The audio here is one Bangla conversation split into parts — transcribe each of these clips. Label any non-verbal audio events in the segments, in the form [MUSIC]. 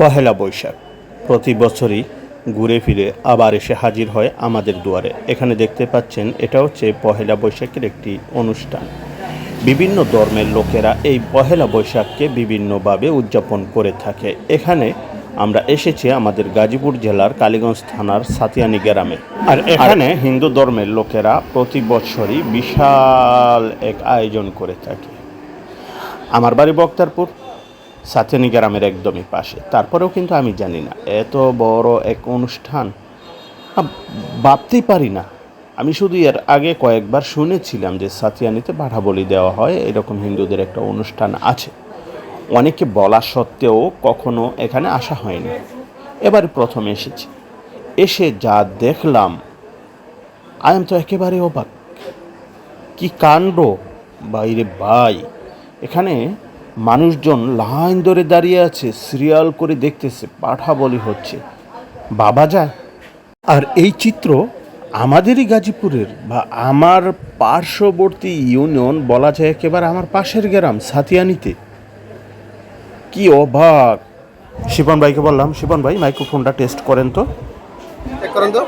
পহেলা বৈশাখ। প্রতি বছরই ঘুরে ফিরে আবার এসে হাজির হয় আমাদের দুয়ারে। এখানে দেখতে পাচ্ছেন এটা হচ্ছে পহেলা বৈশাখের একটি অনুষ্ঠান। বিভিন্ন ধর্মের লোকেরা এই পহেলা বৈশাখকে বিভিন্নভাবে উদযাপন করে থাকে। এখানে আমরা এসেছি আমাদের গাজীপুর জেলার কালীগঞ্জ থানার সাতিয়ানি গ্রামে। আর এখানে হিন্দু ধর্মের লোকেরা প্রতি বছরই বিশাল এক আয়োজন করে থাকে। আমার বাড়ি বক্তারপুর। সাথেনি গ্রামের একদমই পাশে। তারপরেও কিন্তু আমি জানি না, এত বড় এক অনুষ্ঠান ভাবতেই পারি না। আমি শুধু এর আগে কয়েকবার শুনেছিলাম যে সাতিয়ানিতে বাধা বলি দেওয়া হয়, এরকম হিন্দুদের একটা অনুষ্ঠান আছে। অনেকে বলা সত্ত্বেও কখনো এখানে আসা হয়নি। এবার প্রথম এসেছি। এসে যা দেখলাম, আই তো একেবারে অবাক। কি কাণ্ড? বাইরে ভাই, এখানে মানুষজন লাইন ধরে দাঁড়িয়ে আছে সিরিয়াল করে দেখতেছে পাঠা বলি হচ্ছে। বাবা যায়। আর এই চিত্র আমাদেরই গাজীপুরের বা আমার পার্শ্ববর্তী ইউনিয়ন বলা যায় একেবারে আমার পাশের গ্রাম সাতিয়ানিতে। কি অবাক। শিবন ভাইকে বললাম শিবন ভাই মাইক্রোফোনটা টেস্ট করেন তো। করেন তো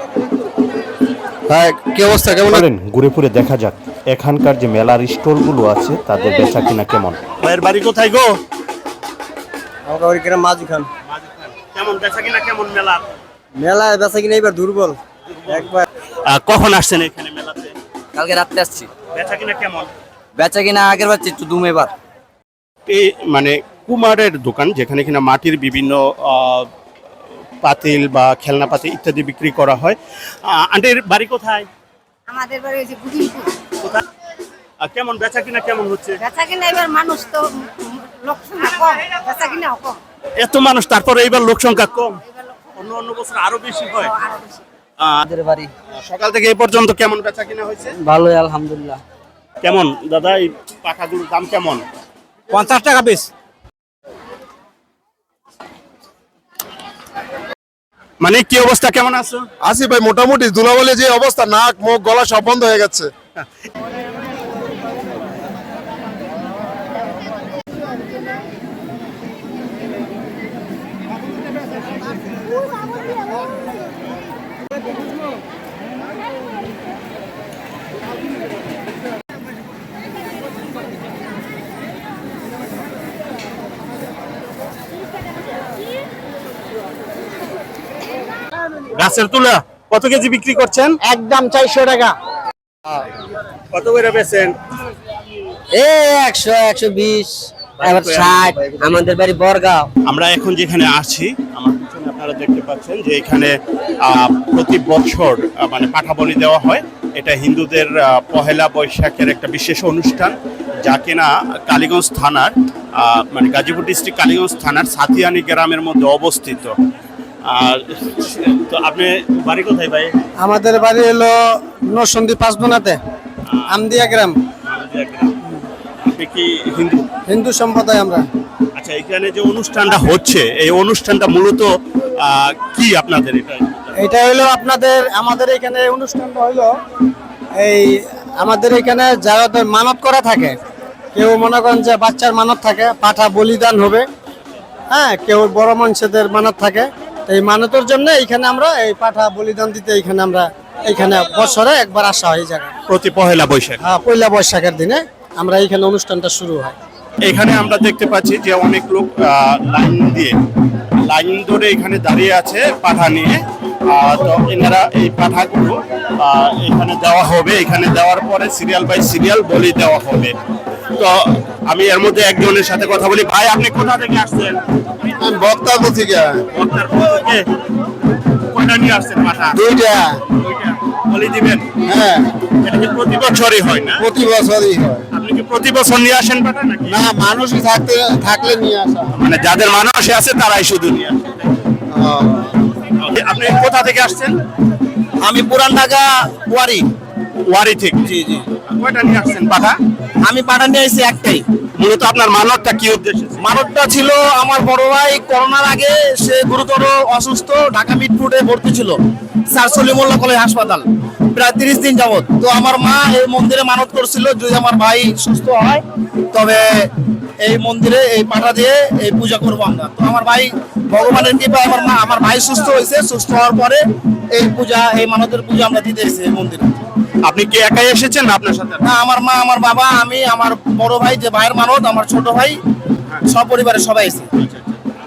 হ্যাঁ কি অবস্থা? কেমন ঘুরে ফুরে দেখা যাক। এখানকার যে মেলার স্টলগুলো আছে তাদের বেচা কিনা কেমন? ভাইয়ের বাড়ি কোথায় গো? আমাকে ওই কিরম মাঝি খান। কেমন বেচা কিনা কেমন মেলার? মেলায় বেচা কিনা এবার দুর্বল। একবার। কখন আসছেন এখানে মেলাতে? কালকে রাত্রে আসছি। বেচা কিনা কেমন? বেচা কিনা আগের বার একটু দুম এবার। এই মানে কুমারের দোকান যেখানে কিনা মাটির বিভিন্ন পাতিল বা খেলনাপাতি ইত্যাদি বিক্রি করা হয়। আন্টির বাড়ি কোথায়? আমাদের বাড়ি গুদিনপুর কোথায়? আহ, কেমন বেচা কিনা কেমন হচ্ছে? বেচা কিনা এবার মানুষ তো লোক সংখ্যা কম বেচা কিনা কম। এত মানুষ তারপরে এইবার লোক সংখ্যা কম। অন্য অন্য বছর আরও বেশি হয়। আরও আমাদের বাড়ি। সকাল থেকে এই পর্যন্ত কেমন বেচা কিনা হয়েছে? ভালোই আলহামদুলিল্লাহ। কেমন? দাদা এই পাখাগুলোর দাম কেমন? পঞ্চাশ টাকা পিস। মানে কি অবস্থা? কেমন আছো? আসি ভাই মোটামুটি ধুলাবলে যে অবস্থা নাক মুখ গলা সব বন্ধ হয়ে গেছে। [LAUGHS] গাছের তুলা কত কেজি বিক্রি করছেন? একদম চারশো টাকা। কত করে বেচেন? এ একশো একশো বিশ এবার ষাট আমাদের বাড়ি বরগাঁও। আমরা এখন যেখানে আছি আমার পিছনে আপনারা দেখতে পাচ্ছেন যে এখানে প্রতি বছর মানে পাঠাবলি দেওয়া হয়। এটা হিন্দুদের পহেলা বৈশাখের একটা বিশেষ অনুষ্ঠান যা কিনা কালীগঞ্জ থানার মানে গাজীপুর ডিস্ট্রিক্ট কালীগঞ্জ থানার সাতিয়ানি গ্রামের মধ্যে অবস্থিত। আর তো আপনি বাড়ি কোথায় ভাই? আমাদের বাড়ি হলো নরসন্দী পাঁচদোনাতে আমদিয়া গ্রাম। আপনি কি হিন্দু? হিন্দু সম্প্রদায় আমরা। আচ্ছা এখানে যে অনুষ্ঠানটা হচ্ছে এই অনুষ্ঠানটা মূলত কি আপনাদের এটা? এটা হলো আপনাদের আমাদের এখানে অনুষ্ঠানটা হলো এই আমাদের এখানে যারা মানত করা থাকে কেউ মনে করেন যে বাচ্চার মানত থাকে পাঠা বলিদান হবে হ্যাঁ কেউ বড় মানুষদের মানত থাকে এই মানতের জন্য এইখানে আমরা এই পাঠা বলিদান দিতে এইখানে আমরা এইখানে বছরে একবার আসা হয় এই জায়গায়। প্রতি পহেলা বৈশাখ। হ্যাঁ পয়লা বৈশাখের দিনে আমরা এইখানে অনুষ্ঠানটা শুরু হয়। এখানে আমরা দেখতে পাচ্ছি যে অনেক লোক লাইন দিয়ে লাইন ধরে এখানে দাঁড়িয়ে আছে পাঠা নিয়ে। তো এনারা এই পাঠাগুলো আহ, এখানে দেওয়া হবে। এখানে দেওয়ার পরে সিরিয়াল বাই সিরিয়াল বলি দেওয়া হবে। তো আমি এর মধ্যে একজনের সাথে কথা বলি। ভাই আপনি কোথা থেকে আসছেন? আমি বক্তাপুর থেকে বক্তারপুর থেকে কয়টা নিয়ে আসছেন পাঠা দুইটা। দুইটা। বলি দিবেন? হ্যাঁ। এটা কি প্রতি বছরই হয় না? প্রতি বছরই হয়। আপনি কি প্রতি বছর নিয়ে আসেন পাঠা নাকি? না মানুষই থাকতে থাকলে নিয়ে আসা মানে যাদের মানুষ আছে তারাই শুধু নিয়ে আসে। আপনি কোথা থেকে আসছেন? আমি পুরান ঢাকা ওয়ারি। ওয়ারি থেকে? জি জি। কয়টা নিয়ে আসছেন? পাঠা আমি পাঠা নিয়ে এসেছি একটাই। মূলত আপনার মানবটা কি উদ্দেশ্য? মানবটা ছিল আমার বড় ভাই করোনার আগে সে গুরুতর অসুস্থ ঢাকা মিটফুটে ভর্তি ছিল স্যার সলিমুল্লাহ কলেজ হাসপাতাল প্রায় তিরিশ দিন যাবত তো আমার মা এই মন্দিরে মানত করছিল যদি আমার ভাই সুস্থ হয় তবে এই মন্দিরে এই পাঠা দিয়ে এই পূজা করব আমরা। তো আমার ভাই ভগবানের কৃপা আমার মা আমার ভাই সুস্থ হয়েছে সুস্থ হওয়ার পরে এই পূজা এই মানতের পূজা আমরা দিতে এসেছি এই মন্দিরে। আপনি কি একাই এসেছেন না আপনার সাথে? না আমার মা আমার বাবা আমি আমার বড় ভাই যে ভাইয়ের মানত আমার ছোট ভাই সব পরিবারের সবাই এসেছে।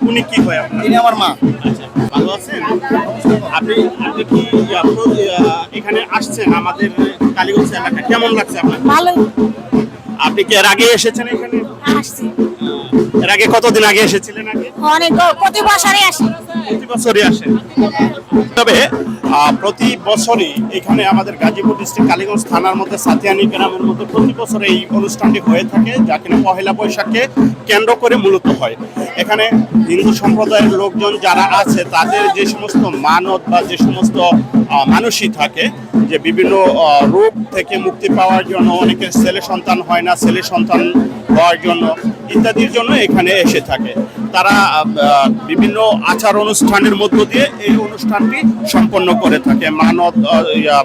উনি কি হয় আপনার? তিনি আমার মা। আচ্ছা, ভালো আছেন? আপনি আপনি কি আহ, এখানে আসছেন আমাদের কালীগঞ্জ এলাকা কেমন লাগছে আপনার? ভালো। আপনি কি এর আগে এসেছেন এখানে? আসছি। এর আগে কতদিন আগে এসেছিলেন আগে? অনেক প্রতি বছরই আসি। প্রতি বছরই আসেন তবে প্রতি বছরই এখানে আমাদের গাজীপুর ডিস্ট্রিক্ট কালীগঞ্জ থানার মধ্যে সাতিয়ানি গ্রামের মধ্যে প্রতি বছর এই অনুষ্ঠানটি হয়ে থাকে, যা কিনা পহেলা বৈশাখকে কেন্দ্র করে মূলত হয়। এখানে হিন্দু সম্প্রদায়ের লোকজন যারা আছে, তাদের যে সমস্ত মানত বা যে সমস্ত মানুষই থাকে, যে বিভিন্ন রোগ থেকে মুক্তি পাওয়ার জন্য অনেকের ছেলে সন্তান হয় না, ছেলে সন্তান হওয়ার জন্য ইত্যাদির জন্য এখানে এসে থাকে। তারা বিভিন্ন আচার অনুষ্ঠানের মধ্য দিয়ে এই অনুষ্ঠানটি সম্পন্ন করে থাকে। মানত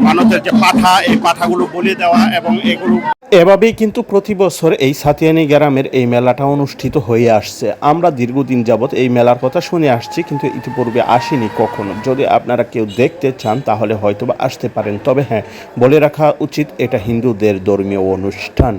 মানতের যে পাঠা, এই পাঠাগুলো বলে দেওয়া এবং এগুলো এভাবেই কিন্তু প্রতি বছর এই সাতিয়ানি গ্রামের এই মেলাটা অনুষ্ঠিত হয়ে আসছে। আমরা দীর্ঘদিন যাবৎ এই মেলার কথা শুনে আসছি, কিন্তু ইতিপূর্বে আসিনি কখনো। যদি আপনারা কেউ দেখতে চান, তাহলে হয়তোবা আসতে পারেন। তবে হ্যাঁ বলে রাখা উচিত, এটা হিন্দুদের ধর্মীয় অনুষ্ঠান।